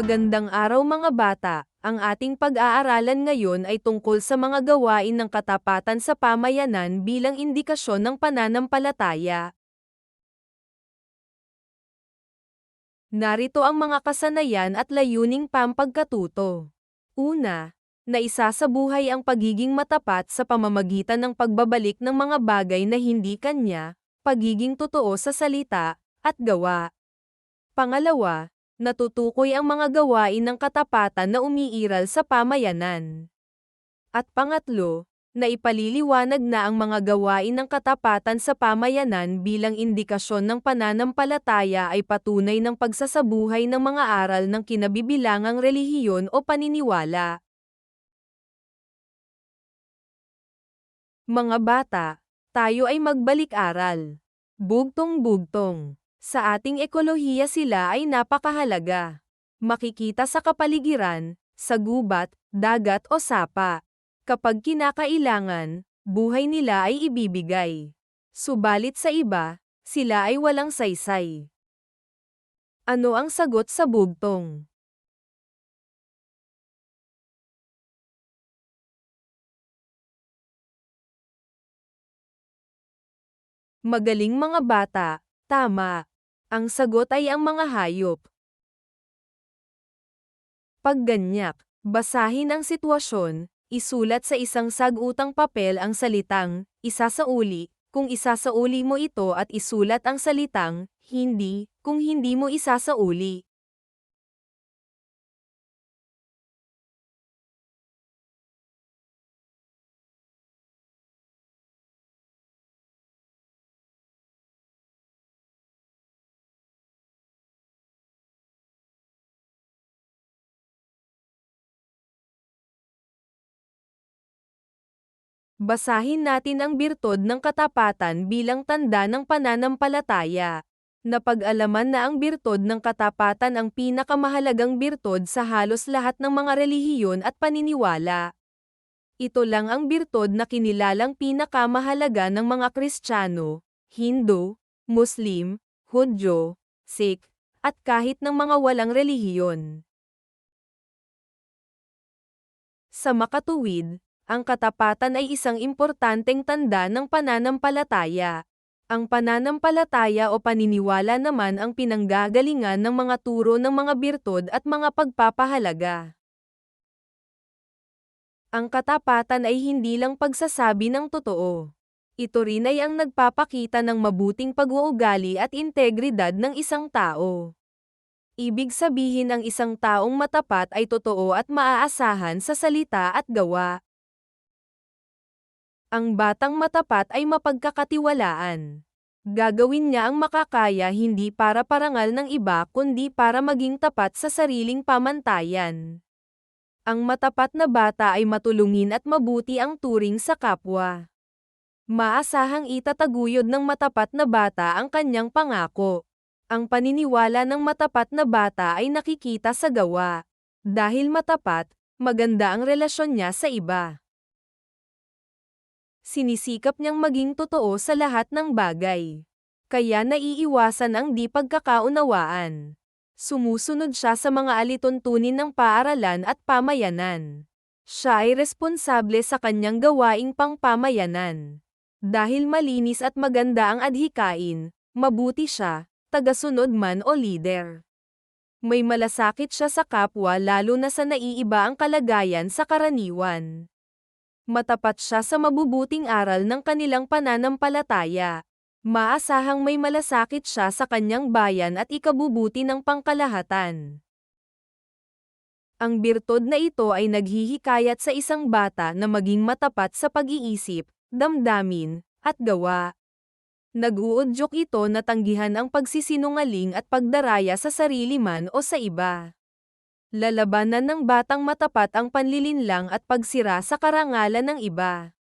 Magandang araw mga bata, ang ating pag-aaralan ngayon ay tungkol sa mga gawain ng katapatan sa pamayanan bilang indikasyon ng pananampalataya. Narito ang mga kasanayan at layuning pampagkatuto. Una, na isasabuhay ang pagiging matapat sa pamamagitan ng pagbabalik ng mga bagay na hindi kanya, pagiging totoo sa salita, at gawa. Pangalawa, natutukoy ang mga gawain ng katapatan na umiiral sa pamayanan. At pangatlo, na ipaliliwanag na ang mga gawain ng katapatan sa pamayanan bilang indikasyon ng pananampalataya ay patunay ng pagsasabuhay ng mga aral ng kinabibilangang relihiyon o paniniwala. Mga bata, tayo ay magbalik-aral. Bugtong-bugtong. Sa ating ekolohiya sila ay napakahalaga. Makikita sa kapaligiran, sa gubat, dagat o sapa. Kapag kinakailangan, buhay nila ay ibibigay. Subalit sa iba, sila ay walang saysay. Ano ang sagot sa bugtong? Magaling mga bata, tama. Ang sagot ay ang mga hayop. Pagganyak, basahin ang sitwasyon, isulat sa isang sagutang papel ang salitang, isa sa uli, kung isa sa uli mo ito at isulat ang salitang, hindi, kung hindi mo isa Basahin natin ang birtod ng katapatan bilang tanda ng pananampalataya. Napag-alaman na ang birtod ng katapatan ang pinakamahalagang birtod sa halos lahat ng mga relihiyon at paniniwala. Ito lang ang birtod na kinilalang pinakamahalaga ng mga Kristiyano, Hindu, Muslim, Hudyo, Sikh, at kahit ng mga walang relihiyon. Sa makatuwid, ang katapatan ay isang importanteng tanda ng pananampalataya. Ang pananampalataya o paniniwala naman ang pinanggagalingan ng mga turo ng mga birtod at mga pagpapahalaga. Ang katapatan ay hindi lang pagsasabi ng totoo. Ito rin ay ang nagpapakita ng mabuting pag-uugali at integridad ng isang tao. Ibig sabihin ang isang taong matapat ay totoo at maaasahan sa salita at gawa. Ang batang matapat ay mapagkakatiwalaan. Gagawin niya ang makakaya hindi para parangal ng iba kundi para maging tapat sa sariling pamantayan. Ang matapat na bata ay matulungin at mabuti ang turing sa kapwa. Maasahang itataguyod ng matapat na bata ang kanyang pangako. Ang paniniwala ng matapat na bata ay nakikita sa gawa. Dahil matapat, maganda ang relasyon niya sa iba sinisikap niyang maging totoo sa lahat ng bagay. Kaya naiiwasan ang di pagkakaunawaan. Sumusunod siya sa mga alituntunin ng paaralan at pamayanan. Siya ay responsable sa kanyang gawaing pangpamayanan. Dahil malinis at maganda ang adhikain, mabuti siya, tagasunod man o leader. May malasakit siya sa kapwa lalo na sa naiiba ang kalagayan sa karaniwan matapat siya sa mabubuting aral ng kanilang pananampalataya. Maasahang may malasakit siya sa kanyang bayan at ikabubuti ng pangkalahatan. Ang birtod na ito ay naghihikayat sa isang bata na maging matapat sa pag-iisip, damdamin, at gawa. Nag-uudyok ito na tanggihan ang pagsisinungaling at pagdaraya sa sarili man o sa iba. Lalabanan ng batang matapat ang panlilinlang at pagsira sa karangalan ng iba.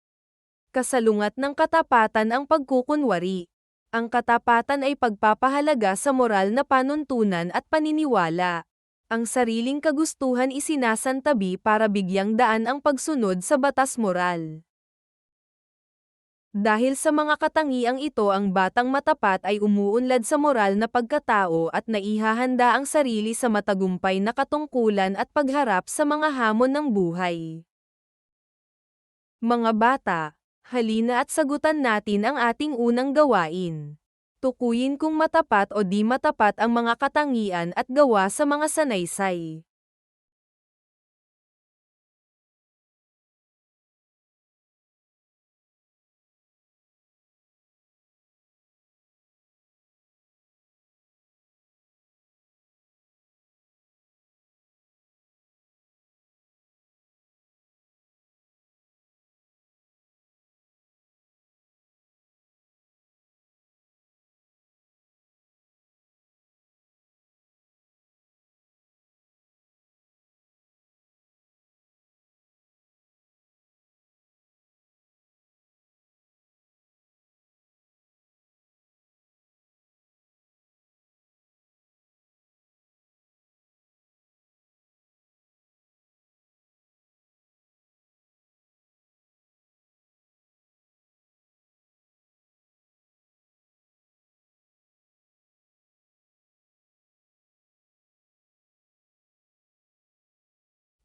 Kasalungat ng katapatan ang pagkukunwari. Ang katapatan ay pagpapahalaga sa moral na panuntunan at paniniwala. Ang sariling kagustuhan isinasantabi para bigyang daan ang pagsunod sa batas moral. Dahil sa mga katangiang ito ang batang matapat ay umuunlad sa moral na pagkatao at naihahanda ang sarili sa matagumpay na katungkulan at pagharap sa mga hamon ng buhay. Mga bata, halina at sagutan natin ang ating unang gawain. Tukuyin kung matapat o di matapat ang mga katangian at gawa sa mga sanaysay.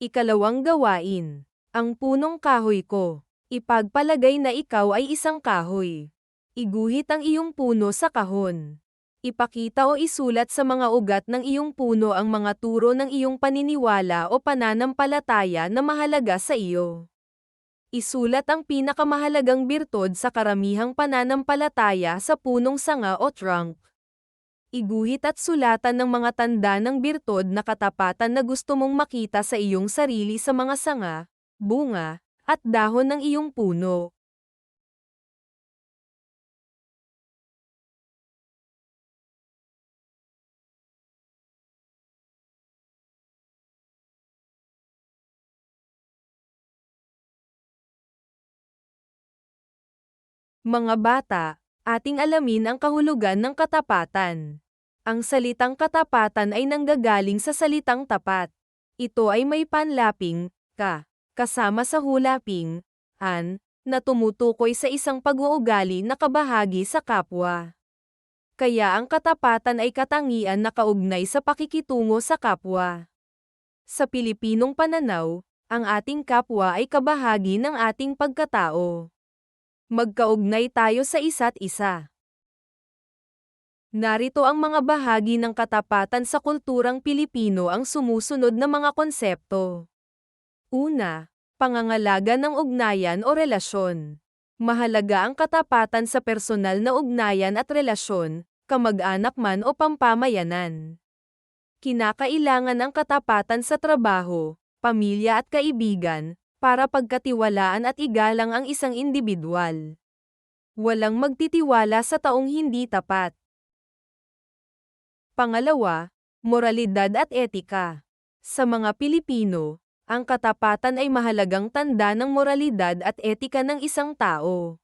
Ikalawang gawain. Ang punong kahoy ko. Ipagpalagay na ikaw ay isang kahoy. Iguhit ang iyong puno sa kahon. Ipakita o isulat sa mga ugat ng iyong puno ang mga turo ng iyong paniniwala o pananampalataya na mahalaga sa iyo. Isulat ang pinakamahalagang birtod sa karamihang pananampalataya sa punong sanga o trunk iguhit at sulatan ng mga tanda ng birtod na katapatan na gusto mong makita sa iyong sarili sa mga sanga, bunga, at dahon ng iyong puno. Mga bata, ating alamin ang kahulugan ng katapatan. Ang salitang katapatan ay nanggagaling sa salitang tapat. Ito ay may panlaping, ka, kasama sa hulaping, an, na tumutukoy sa isang pag-uugali na kabahagi sa kapwa. Kaya ang katapatan ay katangian na kaugnay sa pakikitungo sa kapwa. Sa Pilipinong pananaw, ang ating kapwa ay kabahagi ng ating pagkatao. Magkaugnay tayo sa isa't isa. Narito ang mga bahagi ng katapatan sa kulturang Pilipino ang sumusunod na mga konsepto. Una, pangangalaga ng ugnayan o relasyon. Mahalaga ang katapatan sa personal na ugnayan at relasyon, kamag-anak man o pampamayanan. Kinakailangan ang katapatan sa trabaho, pamilya at kaibigan, para pagkatiwalaan at igalang ang isang individual. Walang magtitiwala sa taong hindi tapat. Pangalawa, moralidad at etika. Sa mga Pilipino, ang katapatan ay mahalagang tanda ng moralidad at etika ng isang tao.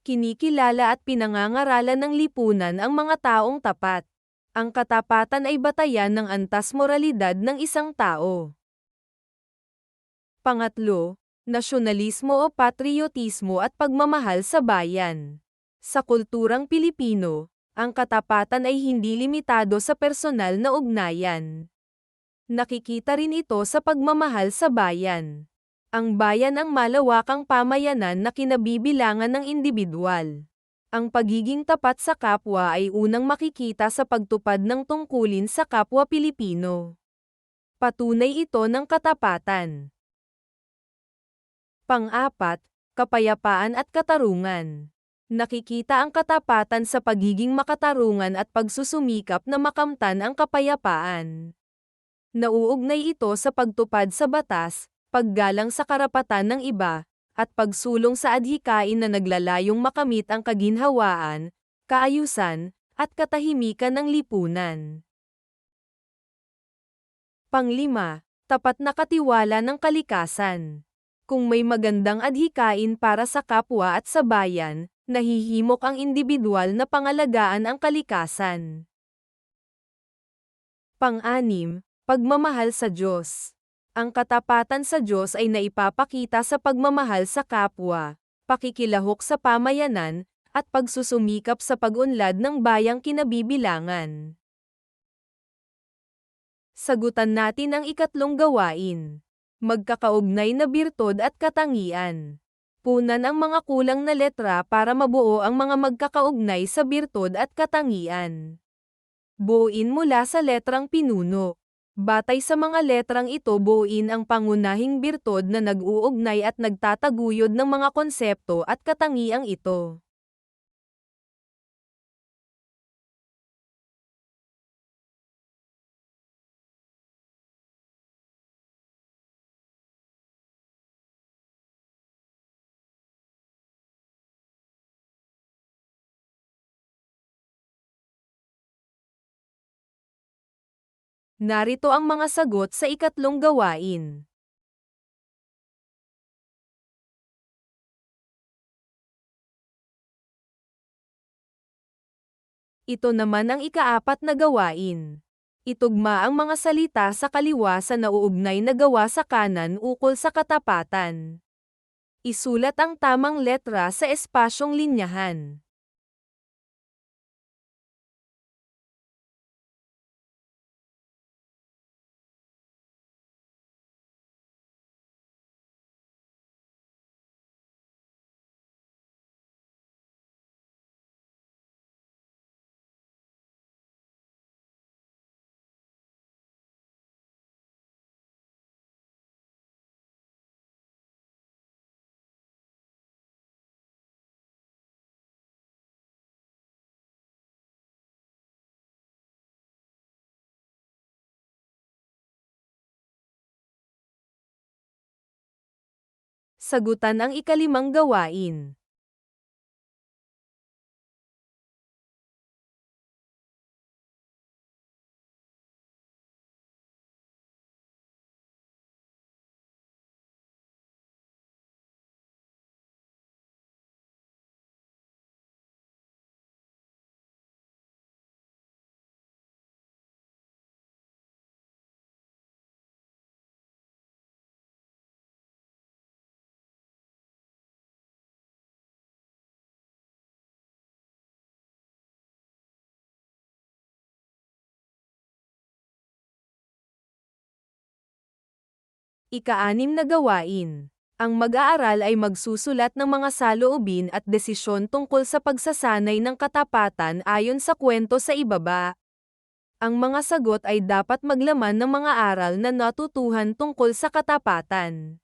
Kinikilala at pinangangaralan ng lipunan ang mga taong tapat. Ang katapatan ay batayan ng antas moralidad ng isang tao. Pangatlo, nasyonalismo o patriotismo at pagmamahal sa bayan. Sa kulturang Pilipino, ang katapatan ay hindi limitado sa personal na ugnayan. Nakikita rin ito sa pagmamahal sa bayan. Ang bayan ang malawakang pamayanan na kinabibilangan ng individual. Ang pagiging tapat sa kapwa ay unang makikita sa pagtupad ng tungkulin sa kapwa Pilipino. Patunay ito ng katapatan. Pang-apat, kapayapaan at katarungan. Nakikita ang katapatan sa pagiging makatarungan at pagsusumikap na makamtan ang kapayapaan. Nauugnay ito sa pagtupad sa batas, paggalang sa karapatan ng iba, at pagsulong sa adhikain na naglalayong makamit ang kaginhawaan, kaayusan, at katahimikan ng lipunan. Panglima, tapat na katiwala ng kalikasan. Kung may magandang adhikain para sa kapwa at sa bayan, nahihimok ang individual na pangalagaan ang kalikasan. Pang-anim, pagmamahal sa Diyos. Ang katapatan sa Diyos ay naipapakita sa pagmamahal sa kapwa, pakikilahok sa pamayanan, at pagsusumikap sa pag-unlad ng bayang kinabibilangan. Sagutan natin ang ikatlong gawain. Magkakaugnay na birtod at katangian. Punan ang mga kulang na letra para mabuo ang mga magkakaugnay sa birtod at katangian. Buuin mula sa letrang pinuno. Batay sa mga letrang ito buuin ang pangunahing birtod na nag-uugnay at nagtataguyod ng mga konsepto at katangiang ito. Narito ang mga sagot sa ikatlong gawain. Ito naman ang ikaapat na gawain. Itugma ang mga salita sa kaliwa sa nauugnay na gawa sa kanan ukol sa katapatan. Isulat ang tamang letra sa espasyong linyahan. Sagutan ang ikalimang gawain. Ika-anim na gawain. Ang mag-aaral ay magsusulat ng mga saloobin at desisyon tungkol sa pagsasanay ng katapatan ayon sa kwento sa ibaba. Ang mga sagot ay dapat maglaman ng mga aral na natutuhan tungkol sa katapatan.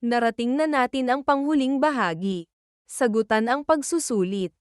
Narating na natin ang panghuling bahagi. Sagutan ang pagsusulit.